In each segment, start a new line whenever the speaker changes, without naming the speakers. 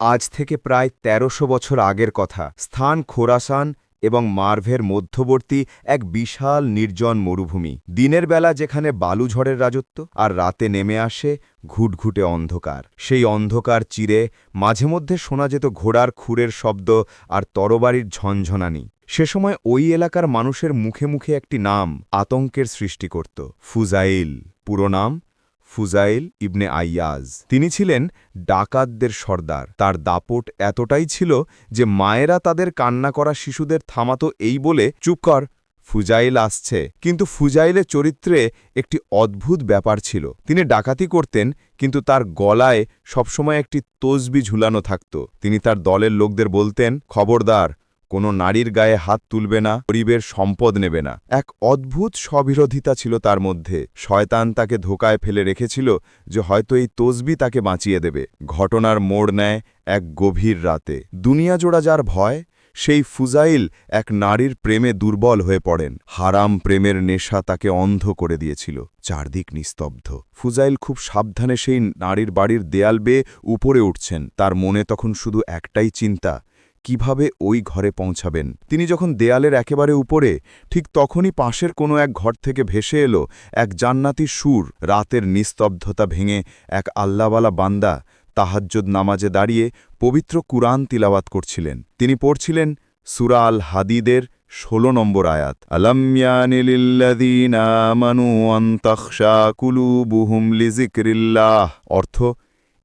আজ থেকে প্রায় তেরোশো বছর আগের কথা। স্থান খোরাসান এবং মার্ভের মধ্যবর্তী এক বিশাল নির্জন মরুভূমি। দিনের বেলা যেখানে বালুঝড়ের রাজত্ব আর রাতে নেমে আসে ঘুটঘুটে অন্ধকার। সেই অন্ধকার চিরে মাঝে মধ্যে শোনা যেত ঘোড়ার খুরের শব্দ আর তরবারির ঝনঝনানি। সে সময় ওই এলাকার মানুষের মুখে মুখে একটি নাম আতঙ্কের সৃষ্টি করত। ফুজাইল। পুরো নাম ফুজাইল ইবনে আইয়াজ। তিনি ছিলেন ডাকাতদের সর্দার। তার দাপট এতটাই ছিল যে মায়েরা তাদের কান্না করা শিশুদের থামাতো এই বলে, চুপ কর, ফুজাইল আসছে। কিন্তু ফুজাইলের চরিত্রে একটি অদ্ভুত ব্যাপার ছিল। তিনি ডাকাতি করতেন, কিন্তু তার গলায় সবসময় একটি তসবি ঝুলানো থাকত। তিনি তার দলের লোকদের বলতেন, খবরদার কোনো নারীর গায়ে হাত তুলবে না, গরিবের সম্পদ নেবে না। এক অদ্ভুত স্ববিরোধিতা ছিল তার মধ্যে। শয়তান তাকে ধোকায় ফেলে রেখেছিল যে হয়তো এই তসবি তাকে বাঁচিয়ে দেবে। ঘটনার মোড় নেয় এক গভীর রাতে। দুনিয়াজোড়া যার ভয়, সেই ফুজাইল এক নারীর প্রেমে দুর্বল হয়ে পড়েন। হারাম প্রেমের নেশা তাকে অন্ধ করে দিয়েছিল। চারদিক নিস্তব্ধ। ফুজাইল খুব সাবধানে সেই নারীর বাড়ির দেয়াল বেয়ে উপরে উঠছেন। তার মনে তখন শুধু একটাই চিন্তা কীভাবে ওই ঘরে পৌঁছাবেন? তিনি যখন দেয়ালের একেবারে উপরে, ঠিক তখনই পাশের কোনো এক ঘর থেকে ভেসে এলো এক জান্নাতি সুর, রাতের নিস্তব্ধতা ভেঙে এক আল্লাবালা বান্দা তাহাজ্জুদ নামাজে দাঁড়িয়ে পবিত্র কুরআন তিলাওয়াত করছিলেন। তিনি পড়ছিলেন সুরা আল হাদিদের ষোলো নম্বর আয়াত। অর্থ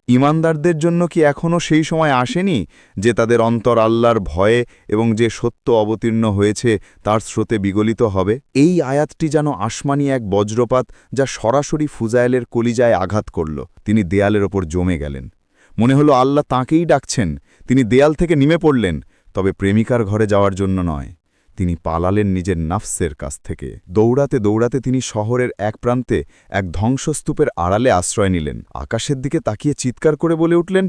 ইমানদারদের জন্য কি এখনও সেই সময় আসেনি যে তাদের অন্তর আল্লাহর ভয়ে এবং যে সত্য অবতীর্ণ হয়েছে তার স্রোতে বিগলিত হবে? এই আয়াতটি যেন আসমানি এক বজ্রপাত যা সরাসরি ফুজায়েলের কলিজায় আঘাত করল। তিনি দেয়ালের ওপর জমে গেলেন। মনে হলো আল্লাহ তাঁকেই ডাকছেন। তিনি দেয়াল থেকে নিমে পড়লেন। তবে প্রেমিকার ঘরে যাওয়ার জন্য নয়। তিনি পালালেন নিজের নাফসের কাছ থেকে। দৌড়াতে দৌড়াতে তিনি শহরের এক প্রান্তে এক ধ্বংসস্তূপের আড়ালে আশ্রয় নিলেন। আকাশের দিকে তাকিয়ে চিৎকার করে বলে উঠলেন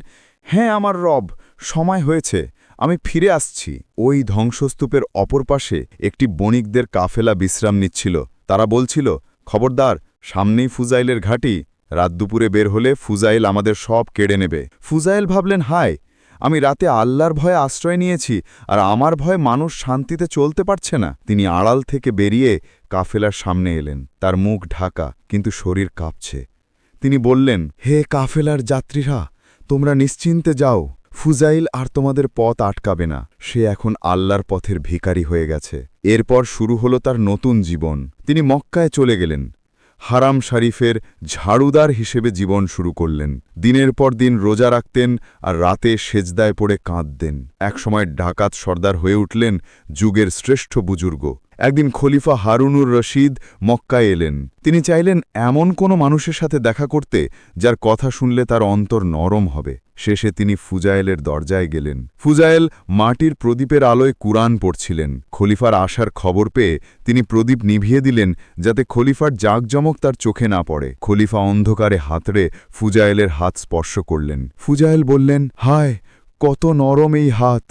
হ্যাঁ আমার রব, সময় হয়েছে, আমি ফিরে আসছি। ওই ধ্বংসস্তূপের অপর পাশে একটি বণিকদের কাফেলা বিশ্রাম নিচ্ছিল। তারা বলছিল, খবরদার, সামনেই ফুজাইলের ঘাঁটি। রাত দুপুরে বের হলে ফুজাইল আমাদের সব কেড়ে নেবে। ফুজাইল ভাবলেন, হায় আমি রাতে আল্লাহর ভয়ে আশ্রয় নিয়েছি আর আমার ভয়ে মানুষ শান্তিতে চলতে পারছে না। তিনি আড়াল থেকে বেরিয়ে কাফেলার সামনে এলেন। তার মুখ ঢাকা, কিন্তু শরীর কাঁপছে। তিনি বললেন, হে কাফেলার যাত্রীরা, তোমরা নিশ্চিন্তে যাও। ফুজাইল আর তোমাদের পথ আটকাবে না। সে এখন আল্লাহর পথের ভিকারি হয়ে গেছে। এরপর শুরু হলো তার নতুন জীবন। তিনি মক্কায় চলে গেলেন। হারাম শরীফের ঝাড়ুদার হিসেবে জীবন শুরু করলেন। দিনের পর দিন রোজা রাখতেন আর রাতে সেজদায় পড়ে কাঁদতেন। একসময় ডাকাত সর্দার হয়ে উঠলেন যুগের শ্রেষ্ঠ বুজুর্গ। একদিন খলিফা হারুনুর রশিদ মক্কায় এলেন। তিনি চাইলেন এমন কোনো মানুষের সাথে দেখা করতে, যার কথা শুনলে তার অন্তর নরম হবে। শেষে তিনি ফুজায়েলের দরজায় গেলেন। ফুজায়েল মাটির প্রদীপের আলোয় কুরআন পড়ছিলেন। খলিফার আসার খবর পেয়ে তিনি প্রদীপ নিভিয়ে দিলেন, যাতে খলিফার জাঁকজমক তার চোখে না পড়ে। খলিফা অন্ধকারে হাতড়ে ফুজায়েলের হাত স্পর্শ করলেন। ফুজায়েল বললেন, হায়, কত নরম এই হাত!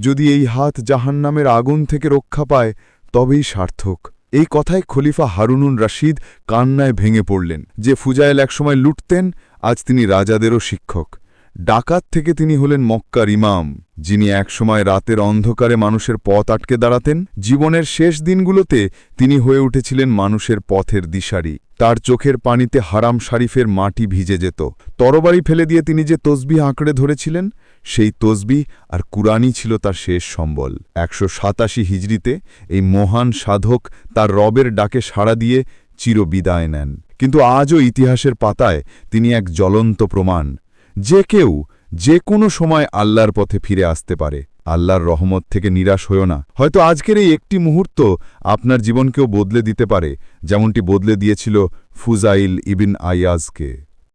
যদি এই হাত জাহান্নামের আগুন থেকে রক্ষা পায় তবেই সার্থক। এই কথায় খলিফা হারুনুন রাশিদ কান্নায় ভেঙে পড়লেন, যে ফুজায়েল একসময় লুটতেন, আজ তিনি রাজাদেরও শিক্ষক। ডাকাত থেকে তিনি হলেন মক্কার ইমাম, যিনি একসময় রাতের অন্ধকারে মানুষের পথ আটকে দাঁড়াতেন। জীবনের শেষ দিনগুলোতে তিনি হয়ে উঠেছিলেন মানুষের পথের দিশারি। তার চোখের পানিতে হারাম শরীফের মাটি ভিজে যেত। তরবারি ফেলে দিয়ে তিনি যে তসবি আঁকড়ে ধরেছিলেন সেই তসবি আর কুরআনই ছিল তার শেষ সম্বল। একশো সাতাশি হিজড়িতে এই মহান সাধক তার রবের ডাকে সাড়া দিয়ে চিরবিদায় নেন। কিন্তু আজও ইতিহাসের পাতায় তিনি এক জ্বলন্ত প্রমাণ। যে কেউ যে কোনো সময় আল্লাহর পথে ফিরে আসতে পারে। আল্লাহর রহমত থেকে নিরাশ হয়েও না। হয়তো আজকের এই একটি মুহূর্ত আপনার জীবনকেও বদলে দিতে পারে, যেমনটি বদলে দিয়েছিল ফুজাইল ইবিন আইয়াজকে।